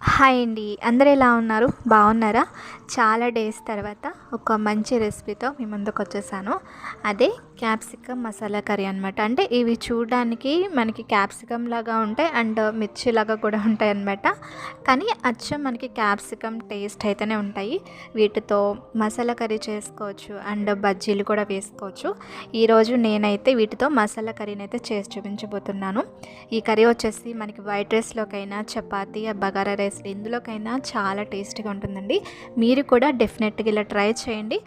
Hi అండి. అందరూ ఎలా ఉన్నారు? బాగున్నారా? చాలా డేస్ తర్వాత ఒక మంచి రెసిపీతో మీ ముందుకు వచ్చేసాను. అదే క్యాప్సికమ్ మసాలా కర్రీ అనమాట అంటే ఇవి చూడడానికి మనకి క్యాప్సికమ్ లాగా ఉంటాయి అండ్ మిర్చి లాగా కూడా ఉంటాయి అనమాట కానీ అచ్చం మనకి క్యాప్సికమ్ టేస్ట్ అయితేనే ఉంటాయి. వీటితో మసాలా కర్రీ చేసుకోవచ్చు అండ్ బజ్జీలు కూడా వేసుకోవచ్చు. ఈరోజు నేనైతే వీటితో మసాలా కర్రీని అయితే చేసి చూపించబోతున్నాను. ఈ కర్రీ వచ్చేసి మనకి వైట్ రైస్లోకైనా చపాతీ బగారా రైస్ ఎందులోకైనా చాలా టేస్టీగా ఉంటుందండి. మీరు కూడా డెఫినెట్గా ఇలా ట్రై చేయండి.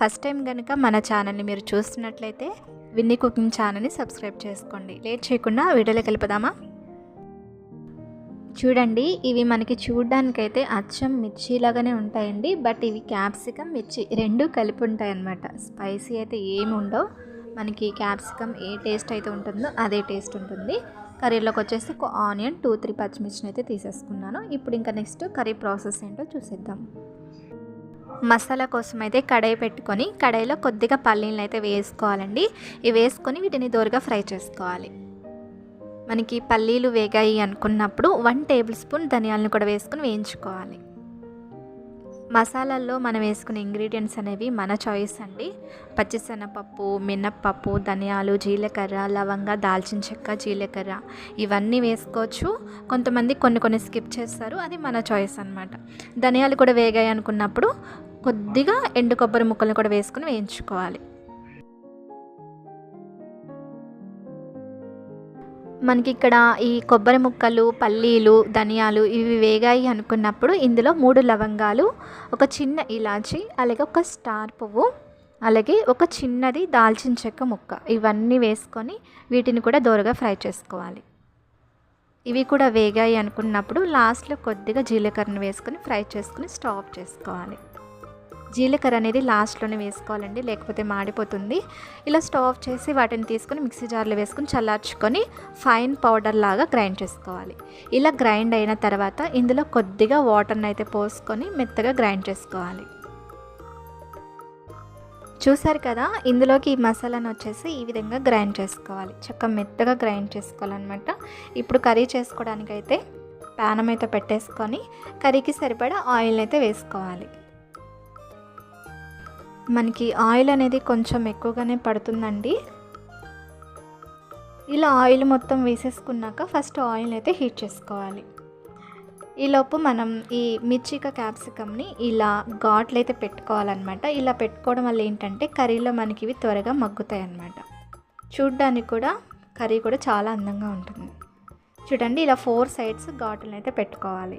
ఫస్ట్ టైం కనుక మన ఛానల్ని మీరు చూస్తున్నట్లయితే విన్నీ కుకింగ్ ఛానల్ని సబ్స్క్రైబ్ చేసుకోండి. లేట్ చేయకుండా వీడియోలోకి వెళ్ళిపోదామా చూడండి ఇవి మనకి చూడడానికైతే అచ్చం మిర్చి లాగానే ఉంటాయండి. బట్ ఇవి క్యాప్సికమ్ మిర్చి రెండు కలిపి ఉంటాయి అన్నమాట స్పైసీ అయితే ఏమి ఉండవు మనకి క్యాప్సికమ్ ఏ టేస్ట్ అయితే ఉంటుందో అదే టేస్ట్ ఉంటుంది. కర్రీలోకి వచ్చేసి ఒక ఆనియన్ టూ త్రీ పచ్చిమిర్చిని అయితే తీసేసుకున్నాను. ఇప్పుడు ఇంకా నెక్స్ట్ కర్రీ ప్రాసెస్ ఏంటో చూసేద్దాం. మసాలా కోసం అయితే కడాయి పెట్టుకొని కడాయిలో కొద్దిగా పల్లీలను అయితే వేసుకోవాలండి. ఇవి వేసుకొని వీటిని దోరగా ఫ్రై చేసుకోవాలి. మనకి పల్లీలు వేగాయి అనుకున్నప్పుడు వన్ టేబుల్ స్పూన్ ధనియాలను కూడా వేసుకొని వేయించుకోవాలి. మసాలాల్లో మనం వేసుకునే ఇంగ్రీడియంట్స్ అనేవి మన చాయిస్ అండి. పచ్చిశనగపప్పు మినప్పప్పు ధనియాలు జీలకర్ర లవంగ దాల్చిన చెక్క జీలకర్ర ఇవన్నీ వేసుకోవచ్చు. కొంతమంది కొన్ని కొన్ని స్కిప్ చేస్తారు. అది మన చాయిస్ అనమాట ధనియాలు కూడా వేగాయి అనుకున్నప్పుడు కొద్దిగా ఎండు కొబ్బరి ముక్కలను కూడా వేసుకొని వేయించుకోవాలి. మనకి ఇక్కడ ఈ కొబ్బరి ముక్కలు పల్లీలు ధనియాలు ఇవి వేగాయి అనుకున్నప్పుడు ఇందులో మూడు లవంగాలు ఒక చిన్న ఇలాచి అలాగే ఒక స్టార్ పువ్వు అలాగే ఒక చిన్నది దాల్చిన చెక్క ముక్క. ఇవన్నీ వేసుకొని వీటిని కూడా దోరగా ఫ్రై చేసుకోవాలి. ఇవి కూడా వేగాయి అనుకున్నప్పుడు లాస్ట్లో కొద్దిగా జీలకర్రను వేసుకొని ఫ్రై చేసుకుని స్టాప్ చేసుకోవాలి. జీలకర్ర అనేది లాస్ట్లోనే వేసుకోవాలండి లేకపోతే మాడిపోతుంది. ఇలా స్టవ్ చేసి వాటిని తీసుకొని మిక్సీ జార్లో వేసుకొని చల్లార్చుకొని ఫైన్ పౌడర్ లాగా గ్రైండ్ చేసుకోవాలి. ఇలా గ్రైండ్ అయిన తర్వాత ఇందులో కొద్దిగా వాటర్ని అయితే పోసుకొని మెత్తగా గ్రైండ్ చేసుకోవాలి. చూసారు కదా ఇందులోకి ఈ మసాలాను వచ్చేసి ఈ విధంగా గ్రైండ్ చేసుకోవాలి. చక్క మెత్తగా గ్రైండ్ చేసుకోవాలన్నమాట. ఇప్పుడు కర్రీ చేసుకోవడానికి అయితే ప్యానం అయితే పెట్టేసుకొని కర్రీకి సరిపడా ఆయిల్ అయితే వేసుకోవాలి. మనకి ఆయిల్ అనేది కొంచెం ఎక్కువగానే పడుతుందండి. ఇలా ఆయిల్ మొత్తం వేసేసుకున్నాక ఫస్ట్ ఆయిల్ అయితే హీట్ చేసుకోవాలి. ఈలోపు మనం ఈ మిర్చిక క్యాప్సికమ్ని ఇలా ఘాట్లు అయితే పెట్టుకోవాలన్నమాట. ఇలా పెట్టుకోవడం వల్ల ఏంటంటే కర్రీలో మనకి ఇవి త్వరగా మగ్గుతాయి అన్నమాట చూడ్డానికి కూడా కర్రీ కూడా చాలా అందంగా ఉంటుంది. చూడండి ఇలా ఫోర్ సైడ్స్ ఘాట్లను అయితే పెట్టుకోవాలి.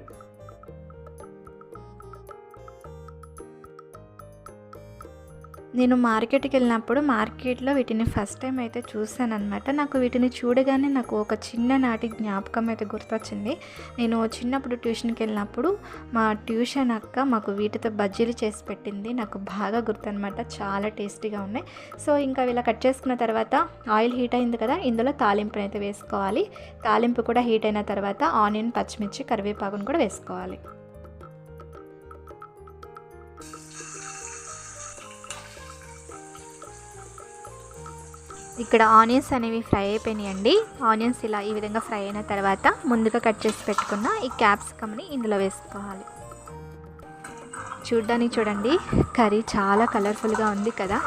నేను మార్కెట్కి వెళ్ళినప్పుడు మార్కెట్లో వీటిని ఫస్ట్ టైం అయితే చూశాను అనమాట నాకు వీటిని చూడగానే నాకు ఒక చిన్ననాటి జ్ఞాపకం అయితే గుర్తొచ్చింది. నేను చిన్నప్పుడు ట్యూషన్కి వెళ్ళినప్పుడు మా ట్యూషన్ అక్క మాకు వీటితో బజ్జీలు చేసి పెట్టింది. నాకు బాగా గుర్తనమాట చాలా టేస్టీగా ఉన్నాయి. సో ఇంకా ఇలా కట్ చేసుకున్న తర్వాత ఆయిల్ హీట్ అయింది కదా ఇందులో తాలింపుని అయితే వేసుకోవాలి. తాలింపు కూడా హీట్ అయిన తర్వాత ఆనియన్ పచ్చిమిర్చి కరివేపాకును కూడా వేసుకోవాలి. ఇక్కడ ఆనియన్స్ అనేవి ఫ్రై అయిపోయినాయండి. ఆనియన్స్ ఇలా ఈ విధంగా ఫ్రై అయిన తర్వాత ముందుగా కట్ చేసి పెట్టుకున్న ఈ క్యాప్సికమ్ని ఇందులో వేసుకోవాలి. చూడ్డానికి చూడండి కర్రీ చాలా కలర్ఫుల్గా ఉంది కదా.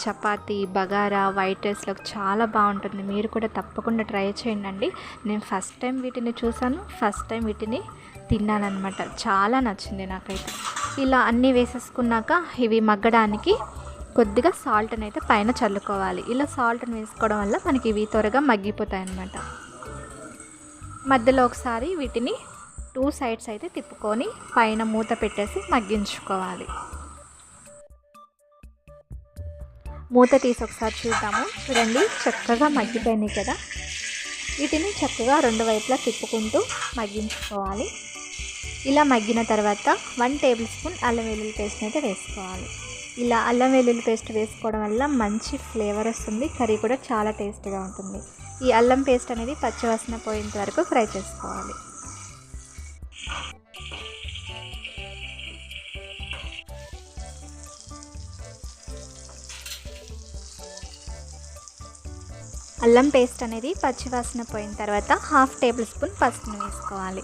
చపాతి బగారా వైట్ రైస్లోకి చాలా బాగుంటుంది. మీరు కూడా తప్పకుండా ట్రై చేయండి నేను ఫస్ట్ టైం వీటిని చూసాను. ఫస్ట్ టైం వీటిని తిన్నానమాట చాలా నచ్చింది నాకైతే. ఇలా అన్నీ వేసేసుకున్నాక ఇవి మగ్గడానికి కొద్దిగా సాల్ట్ని అయితే పైన చల్లుకోవాలి. ఇలా సాల్ట్ని వేసుకోవడం వల్ల మనకి ఇవి త్వరగా మగ్గిపోతాయి అన్నమాట. మధ్యలో ఒకసారి వీటిని టూ సైడ్స్ అయితే తిప్పుకొని పైన మూత పెట్టేసి మగ్గించుకోవాలి. మూత తీసి ఒకసారి చూద్దాము. చూడండి చక్కగా మగ్గిపోయినాయి కదా. వీటిని చక్కగా రెండు వైపులా తిప్పుకుంటూ మగ్గించుకోవాలి. ఇలా మగ్గిన తర్వాత వన్ టేబుల్ స్పూన్ అల్లం వెల్లుల్లి పేస్ట్ని అయితే వేసుకోవాలి. ఇలా అల్లం వెల్లుల్లి పేస్ట్ వేసుకోవడం వల్ల మంచి ఫ్లేవర్ వస్తుంది. కర్రీ కూడా చాలా టేస్టీగా ఉంటుంది. ఈ అల్లం పేస్ట్ అనేది పచ్చివాసన పోయేంత వరకు ఫ్రై చేసుకోవాలి. అల్లం పేస్ట్ అనేది పచ్చివాసన పోయిన తర్వాత హాఫ్ టేబుల్ స్పూన్ పసుపును వేసుకోవాలి.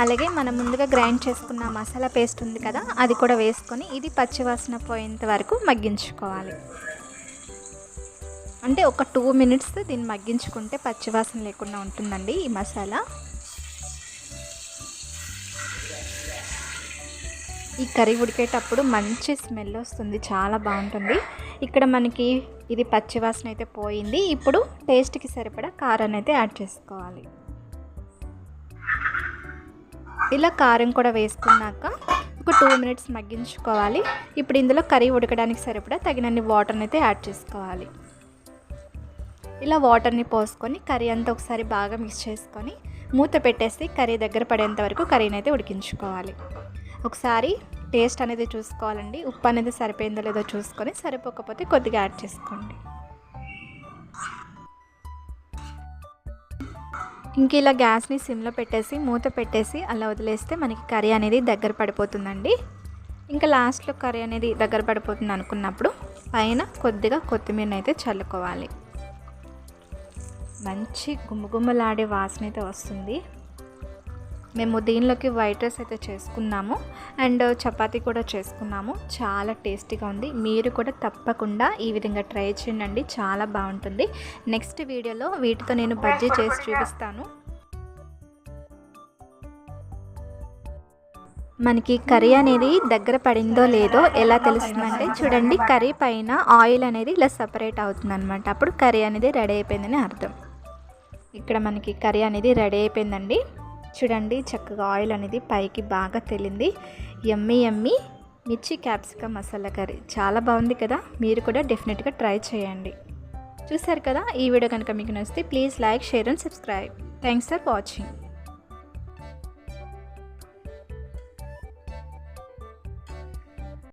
అలాగే మనం ముందుగా గ్రైండ్ చేసుకున్న మసాలా పేస్ట్ ఉంది కదా అది కూడా వేసుకొని ఇది పచ్చివాసన పోయేంత వరకు మగ్గించుకోవాలి. అంటే ఒక టూ మినిట్స్ దీన్ని మగ్గించుకుంటే పచ్చివాసన లేకుండా ఉంటుందండి ఈ మసాలా. ఈ కర్రీ ఉడికేటప్పుడు మంచి స్మెల్ వస్తుంది చాలా బాగుంటుంది. ఇక్కడ మనకి ఇది పచ్చివాసన అయితే పోయింది. ఇప్పుడు టేస్ట్కి సరిపడా కారాన్ని అయితే యాడ్ చేసుకోవాలి. ఇలా కారం కూడా వేసుకున్నాక ఒక టూ మినిట్స్ మగ్గించుకోవాలి. ఇప్పుడు ఇందులో కర్రీ ఉడకడానికి సరిపడా తగినన్ని వాటర్ని అయితే యాడ్ చేసుకోవాలి. ఇలా వాటర్ని పోసుకొని కర్రీ అంతా ఒకసారి బాగా మిక్స్ చేసుకొని మూత పెట్టేసి కర్రీ దగ్గర పడేంత వరకు కర్రీని అయితే ఉడికించుకోవాలి. ఒకసారి టేస్ట్ అనేది చూసుకోవాలండి. ఉప్పు అనేది సరిపోయిందో లేదో చూసుకొని సరిపోకపోతే కొద్దిగా యాడ్ చేసుకోండి. ఇంక ఇలా గ్యాస్ని సిమ్లో పెట్టేసి మూత పెట్టేసి అలా వదిలేస్తే మనకి కర్రీ అనేది దగ్గర పడిపోతుందండి. ఇంకా లాస్ట్లో కర్రీ అనేది దగ్గర పడిపోతుంది అనుకున్నప్పుడు పైన కొద్దిగా కొత్తిమీర అయితే చల్లుకోవాలి. మంచి గుమ్మగుమ్మలాడే వాసన అయితే వస్తుంది. మేము దీనిలోకి వైట్ రైస్ అయితే చేసుకున్నాము అండ్ చపాతీ కూడా చేసుకున్నాము. చాలా టేస్టీగా ఉంది. మీరు కూడా తప్పకుండా ఈ విధంగా ట్రై చేయండి. చాలా బాగుంటుంది. నెక్స్ట్ వీడియోలో వీటితో నేను బజ్జీ చేసి చూపిస్తాను. మనకి కర్రీ అనేది దగ్గర పడిందో లేదో ఎలా తెలుస్తుందంటే చూడండి కర్రీ పైన ఆయిల్ అనేది ఇలా సపరేట్ అవుతుంది అనమాట అప్పుడు కర్రీ అనేది రెడీ అయిపోయిందని అర్థం. ఇక్కడ మనకి కర్రీ అనేది రెడీ అయిపోయిందండి. చూడండి చక్కగా ఆయిల్ అనేది పైకి బాగా తెలింది. ఎమ్మి ఎమ్మి మిర్చి క్యాప్సికమ్ మసాలా కర్రీ చాలా బాగుంది కదా? మీరు కూడా డెఫినెట్గా ట్రై చేయండి. చూసారు కదా? ఈ వీడియో కనుక మీకు నచ్చితే please like share and subscribe thanks for watching